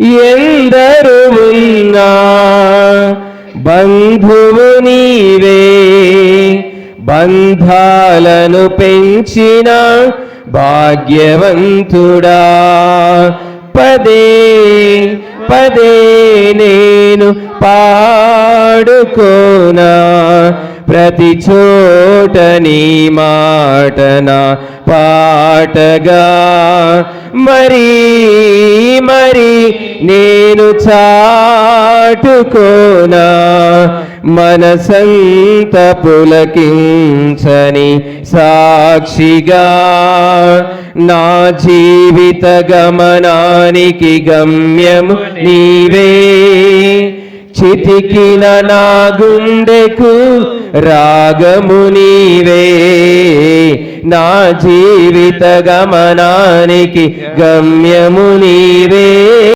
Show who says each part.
Speaker 1: ఎందరు ఉన్నా బంధువు నీవే బంధాలను పెంచిన భాగ్యవంతుడా. పదే పదే నేను పాడుకోనా ప్రతి చోట నీ మాటన పాటగా మరి మరి నేను చాటుకోనా? మనసంత పులకించని సాక్షిగా నా జీవిత గమనానికి గమ్యము నీవే. చితికిన నా గుండెకు రాగము నీవే. నా జీవిత గమనానికి గమ్యము నీవే.